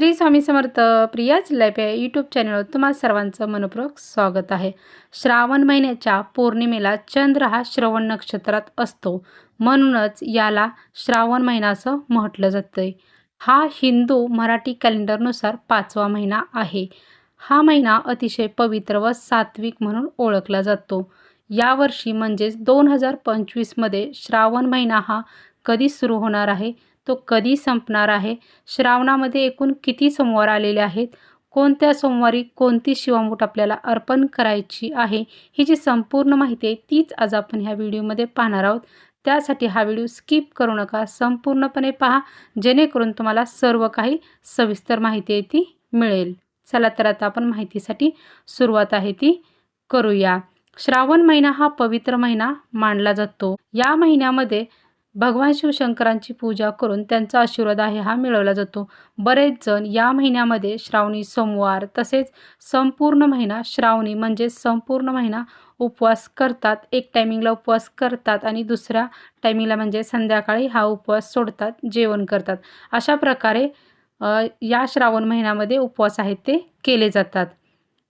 श्री स्वामी समर्थ प्रियाच लाईफ या यूट्यूब चॅनलवर तुम्हा सर्वांचं मनपूर्वक स्वागत आहे. श्रावण महिन्याच्या पौर्णिमेला चंद्र हा श्रवण नक्षत्रात असतो. म्हणूनच याला श्रावण महिना असं म्हटलं जातं हा हिंदू मराठी कॅलेंडरनुसार पाचवा महिना आहे. हा महिना अतिशय पवित्र व सात्विक म्हणून ओळखला जातो. यावर्षी म्हणजेच दोन हजार पंचवीसमध्ये श्रावण महिना हा कधी सुरू होणार आहे? तो कधी संपणार आहे? श्रावणामध्ये एकूण किती सोमवार आलेले आहेत? कोणत्या सोमवारी कोणती शिवामूठ आपल्याला अर्पण करायची आहे? ही जी संपूर्ण माहिती आहे तीच आज आपण ह्या व्हिडिओमध्ये पाहणार आहोत. त्यासाठी हा व्हिडिओ स्किप करू नका. संपूर्णपणे पहा. जेणेकरून तुम्हाला सर्व काही सविस्तर माहिती आहे ती मिळेल. चला तर आता आपण माहितीसाठी सुरुवात आहे ती करूया. श्रावण महिना हा पवित्र महिना मानला जातो. या महिन्यामध्ये भगवान शिवशंकरांची पूजा करून त्यांचा आशीर्वाद आहे हा मिळवला जातो. बरेच जण या महिन्यामध्ये श्रावणी सोमवार तसेच संपूर्ण महिना श्रावणी म्हणजे संपूर्ण महिना उपवास करतात. एक टायमिंगला उपवास करतात आणि दुसऱ्या टायमिंगला म्हणजे संध्याकाळी हा उपवास सोडतात जेवण करतात. अशा प्रकारे या श्रावण महिन्यामध्ये उपवास आहेत ते केले जातात.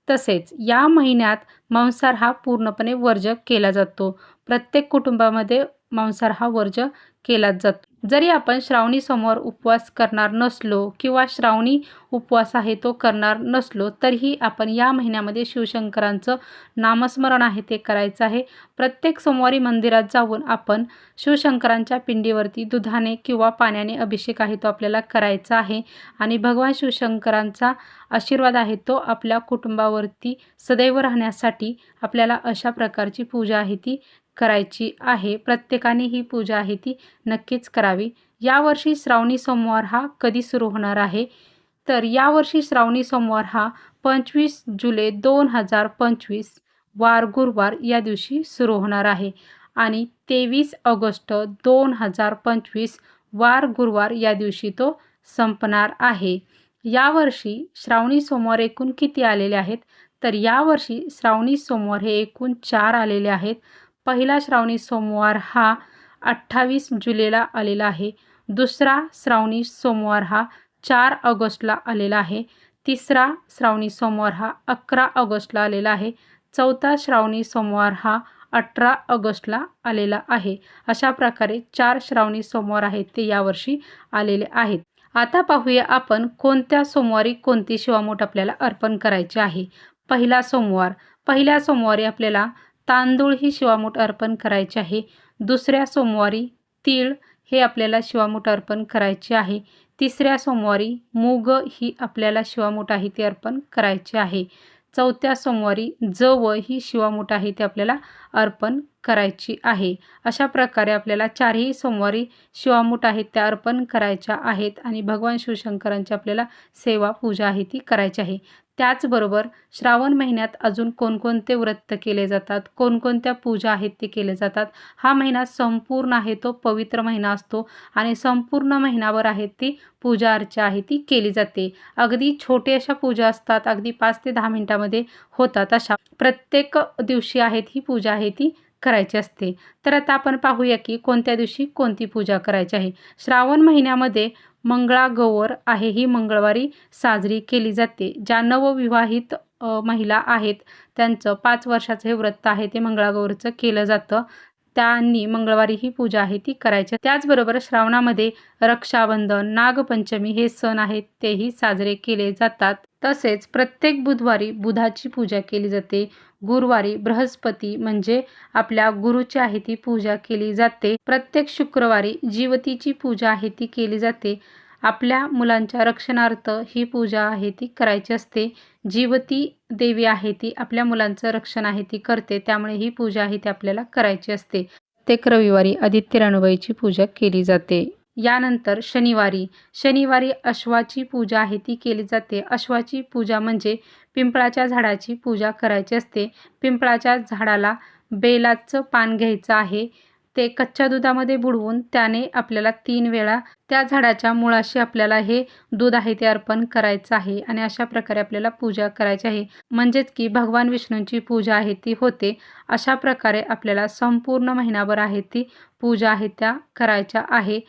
तसेच या महिन्यात मांसाहार हा पूर्णपणे वर्ज केला जातो. प्रत्येक कुटुंबामध्ये मांसाहार हा वर्ज केलाच जातो. जरी आपण श्रावणी समोर उपवास करणार नसलो किंवा श्रावणी उपवास आहे तो करणार नसलो तरीही आपण या महिन्यामध्ये शिवशंकरांचं नामस्मरण आहे ते करायचं आहे. प्रत्येक सोमवारी मंदिरात जाऊन आपण शिवशंकरांच्या पिंडीवरती दुधाने किंवा पाण्याने अभिषेक आहे तो आपल्याला करायचा आहे आणि भगवान शिवशंकरांचा आशीर्वाद आहे तो आपल्या कुटुंबावरती सदैव राहण्यासाठी आपल्याला अशा प्रकारची पूजा आहे ती करायची आहे. प्रत्येकाने ही पूजा आहे ती नक्कीच करावी. यावर्षी श्रावणी सोमवार हा कधी सुरू होणार आहे? तर यावर्षी श्रावणी सोमवार हा पंचवीस जुलै दोन हजार पंचवीस वार गुरुवार या दिवशी सुरू होणार आहे. आणि तेवीस ऑगस्ट दोन हजार पंचवीस वार गुरुवार या दिवशी तो संपणार आहे. यावर्षी श्रावणी सोमवार एकूण किती आलेले आहेत? तर यावर्षी श्रावणी सोमवार हे एकूण चार आलेले आहेत. पहिला श्रावणी सोमवार हा अठ्ठावीस जुलैला आलेला आहे. दुसरा श्रावणी सोमवार हा चार ऑगस्टला आलेला आहे. तिसरा श्रावणी सोमवार हा अकरा ऑगस्टला आलेला आहे. चौथा श्रावणी सोमवार हा अठरा ऑगस्टला आलेला आहे. अशा प्रकारे चार श्रावणी सोमवार आहेत ते यावर्षी आलेले आहेत. आता पाहूया आपण कोणत्या सोमवारी कोणती शिवामूठ आपल्याला अर्पण करायची आहे. पहिला सोमवार. पहिल्या सोमवारी आपल्याला तांदूळ ही शिवामूठ अर्पण करायचे आहे. दुसऱ्या सोमवारी तीळ हे आपल्याला शिवामूठ अर्पण करायचे आहे. तिसऱ्या सोमवारी मूग ही आपल्याला शिवामूठ आहे ती अर्पण करायची आहे. चौथ्या सोमवारी जव ही शिवामूठ आहे ते आपल्याला अर्पण करायची आहे. अशा प्रकारे आपल्याला चारही सोमवारी शिवामूठ आहेत त्या अर्पण करायच्या आहेत आणि भगवान शिवशंकरांची आपल्याला सेवा पूजा आहे ती करायची आहे. त्याचबरोबर श्रावण महिन्यात अजून कोणकोणते व्रत केले जातात कोणकोणत्या पूजा आहेत ते केले जातात हा महिना संपूर्ण आहे तो पवित्र महिना असतो आणि संपूर्ण महिनाभर आहे ती पूजा अर्चा आहे ती केली जाते. अगदी छोटे अशा पूजा असतात अगदी पाच ते दहा मिनिटामध्ये होतात अशा प्रत्येक दिवशी आहेत ही पूजा आहे ती करायची असते. तर आता आपण पाहूया की कोणत्या दिवशी कोणती पूजा करायची आहे. श्रावण महिन्यामध्ये मंगळागौर आहे ही मंगळवारी साजरी केली जाते. ज्या नवविवाहित महिला आहेत त्यांचं पाच वर्षाचं हे व्रत आहे ते मंगळागौरचं केलं जातं. त्यांनी मंगळवारी ही पूजा आहे ती करायची त्याचबरोबर श्रावणामध्ये रक्षाबंधन नागपंचमी हे सण आहेत तेही साजरे केले जातात. तसेच प्रत्येक बुधवारी बुधाची पूजा केली जाते. गुरुवारी बृहस्पती म्हणजे आपल्या गुरुची आहे ती पूजा केली जाते. प्रत्येक शुक्रवारी जीवतीची पूजा आहे ती केली जाते. आपल्या मुलांच्या रक्षणार्थ ही पूजा आहे ती करायची असते. जीवती देवी आहे ती आपल्या मुलांचं रक्षण आहे ती करते त्यामुळे ही पूजा आहे ती आपल्याला करायची असते. प्रत्येक रविवारी आदित्य राणूबाईची पूजा केली जाते. यानंतर शनिवारी शनिवारी अश्वाची पूजा आहे ती केली जाते. अश्वाची पूजा म्हणजे पिंपळाच्या झाडाची पूजा करायची असते. पिंपळाच्या झाडाला बेलाचं पान घ्यायचं आहे. ते कच्च्या दुधामध्ये बुडवून त्याने आपल्याला तीन वेळा त्या झाडाच्या मुळाशी आपल्याला हे दूध आहे ते अर्पण करायचं आहे आणि अशा प्रकारे आपल्याला पूजा करायची आहे. म्हणजेच की भगवान विष्णूंची पूजा आहे ती होते. अशा प्रकारे आपल्याला संपूर्ण महिनाभर आहे ती पूजा आहे त्या करायच्या आहे.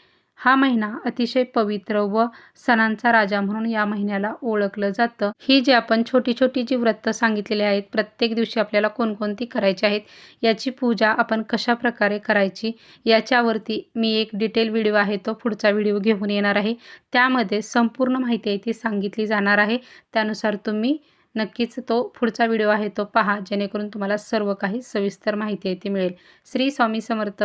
हा महिना अतिशय पवित्र व सणांचा राजा म्हणून या महिन्याला ओळखलं जातं. ही जी आपण छोटी छोटी जी व्रत सांगितलेली आहेत प्रत्येक दिवशी आपल्याला कोणकोणती करायची आहेत याची पूजा आपण कशा प्रकारे करायची याच्यावरती मी एक डिटेल व्हिडिओ आहे तो पुढचा व्हिडिओ घेऊन येणार आहे. त्यामध्ये संपूर्ण माहिती आहे ती सांगितली जाणार आहे. त्यानुसार तुम्ही नक्कीच तो पुढचा व्हिडिओ आहे तो पहा जेणेकरून तुम्हाला सर्व काही सविस्तर माहिती आहे ती मिळेल. श्री स्वामी समर्थ.